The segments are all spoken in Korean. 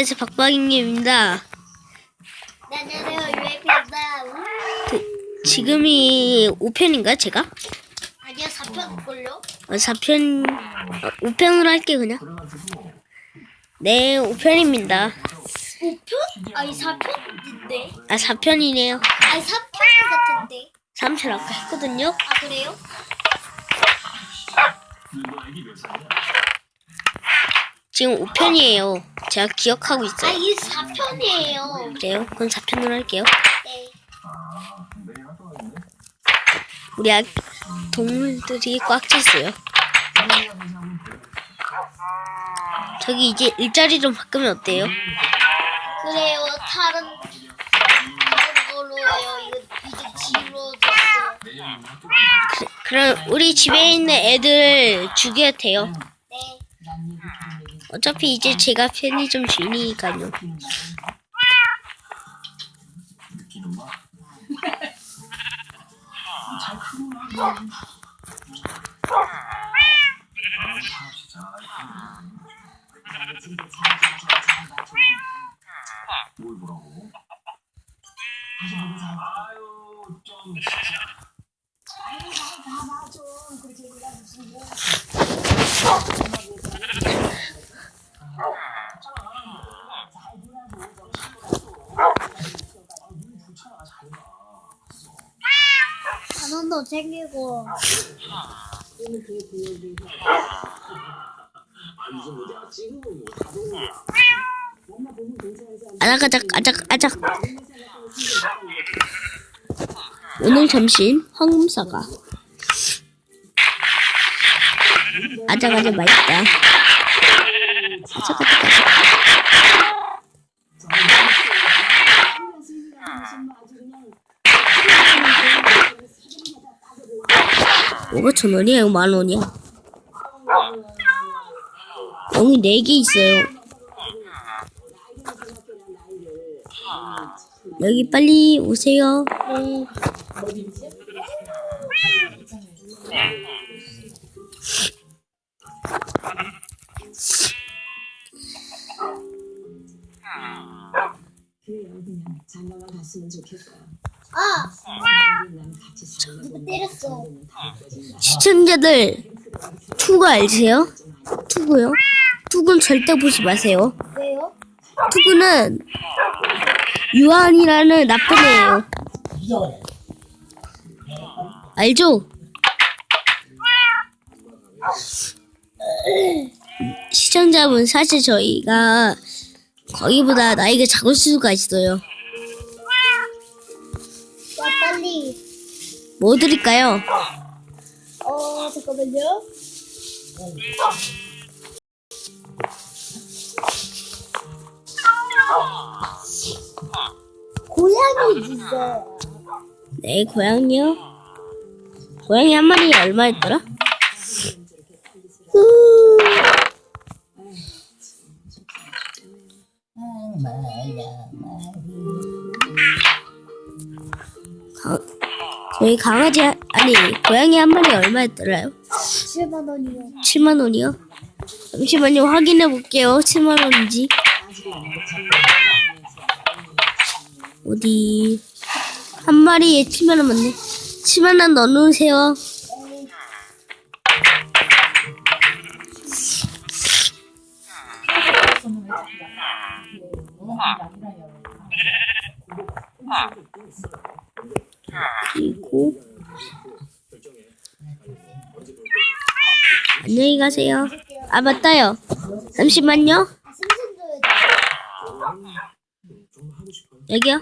안녕하세요 박박인님입니다. 네, 안녕하세요 유해피입니다. 지금이 5편인가 제가? 아니요 4편일걸요? 어, 4편 어, 5편으로 할게 그냥. 네 5편입니다. 5편? 아니 4편인데? 아 4편이네요. 아니 3편 같은데? 3편 아까 했거든요. 아 그래요? 지금 5편이에요. 제가 기억하고 아 있어요. 이게 4편이에요. 그래요? 그럼 4편으로 할게요. 네. 우리 아, 동물들이 꽉 찼어요. 저기 이제 일자리 좀 바꾸면 어때요? 그래요 다른 다른 걸로 해요. 이거 이제 줬어요. 그, 그럼 우리 집에 있는 애들 죽여도 돼요. 네. 어차피 이제 제가 편의점 주인이니까요. 단원도 아작아작 아작 아작. 오늘 점심 황금사과. 아작아작 맛있다. 아작아작 아작. 뭐가 천 원이야? 이거 만 원이야? 여기 네 개 있어요. 여기 빨리 오세요. 장가만 갔으면 좋겠어요. 때렸어? 시청자들 투구 알세요? 투구요? 투구는 절대 보지 마세요. 왜요? 투구는 유한이라는 나쁜 애예요. 알죠? 시청자분 사실 저희가 거기보다 나이가 작을 수가 있어요. 야 빨리 뭐 드릴까요? 어 잠깐만요. 고양이 주세요. 네, 고양이요. 고양이 한 마리 얼마였더라? 가, 저희 강아지 한- 아니 고양이 한 마리 얼마였더라요? 7만 원이요. 7만 원이요? 잠시만요 확인해 볼게요 7만 원인지 어디 한 마리에 7만 원 맞네 7만 원 넣어놓으세요 그리고 안녕히 가세요 아 맞다요 잠시만요. 여기요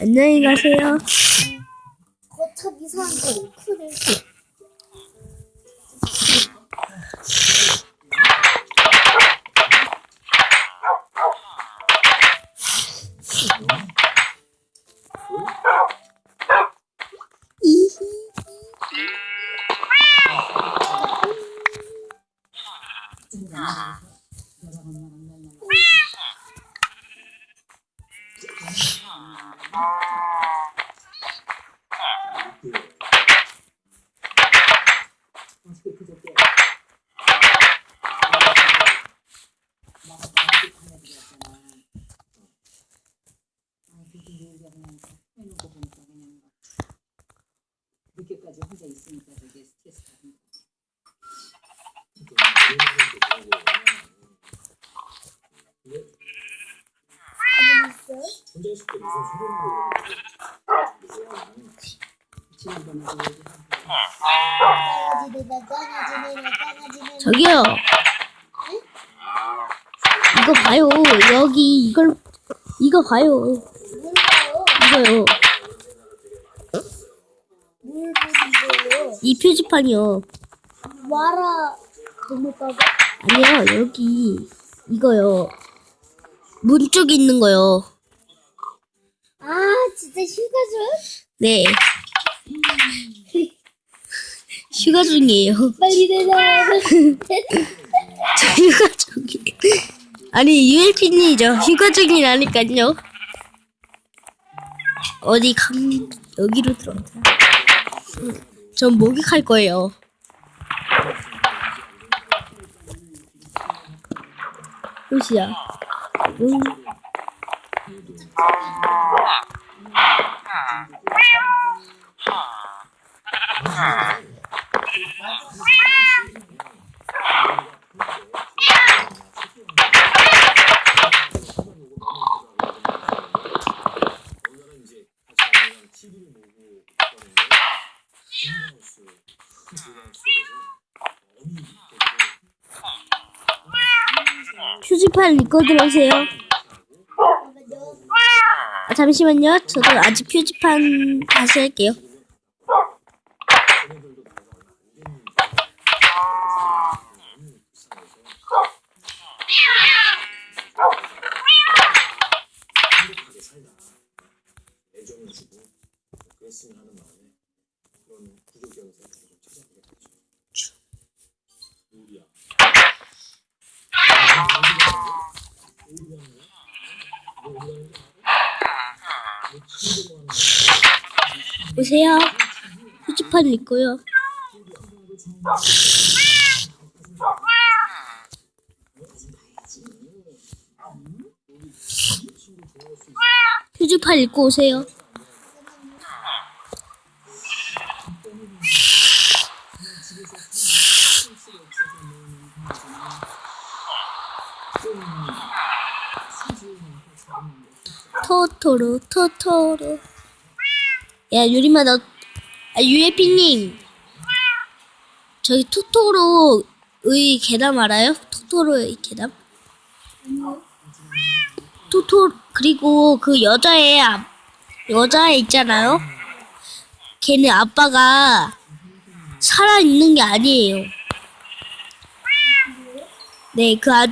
안녕히 가세요 거참 이상한데. 어 있으니까 되게 스트레스 받는 거. 저기요. 이거 봐요. 여기 이걸 이거 봐요. 이거요. 뭘 보는 거예요? 이 표지판이요. 와라 동물가가? 아니요. 여기 이거요. 문 쪽에 있는 거요. 아 진짜 휴가죠? 네. 휴가 중이에요. 빨리 내놔. 저 휴가 중이. 아니 ULP님이죠. 휴가 중이라니까요. 어디 강 여기로 들어가자. 전 목욕할 거예요. 옷이야. 응. TV를 보고 개들이 표지판 들어오세요. 잠깐만요. 아, 잠시만요. 저도 아직 표지판 다시 할게요. 오세요. 표지판 읽고요. 표지판 읽고 오세요. 토토로 토토로 야 유리마 너 아, 유에피님 저기 토토로의 계담 알아요? 토토로의 계담? 토토 그리고 그 여자애 아, 여자애 있잖아요. 걔네 아빠가 살아 있는 게 아니에요. 네, 그 아,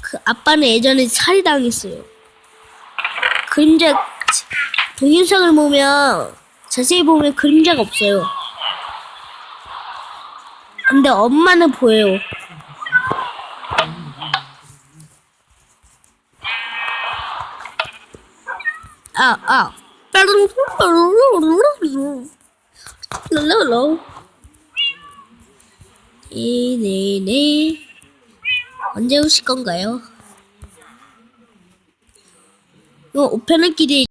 그 아빠는 예전에 살해당했어요. 그림자 동영상을 보면 자세히 보면 그림자가 없어요. 근데 엄마는 보여요. 아, 아. 랄랄랄. 네네네. 언제 오실 건가요? 이거 오페널끼리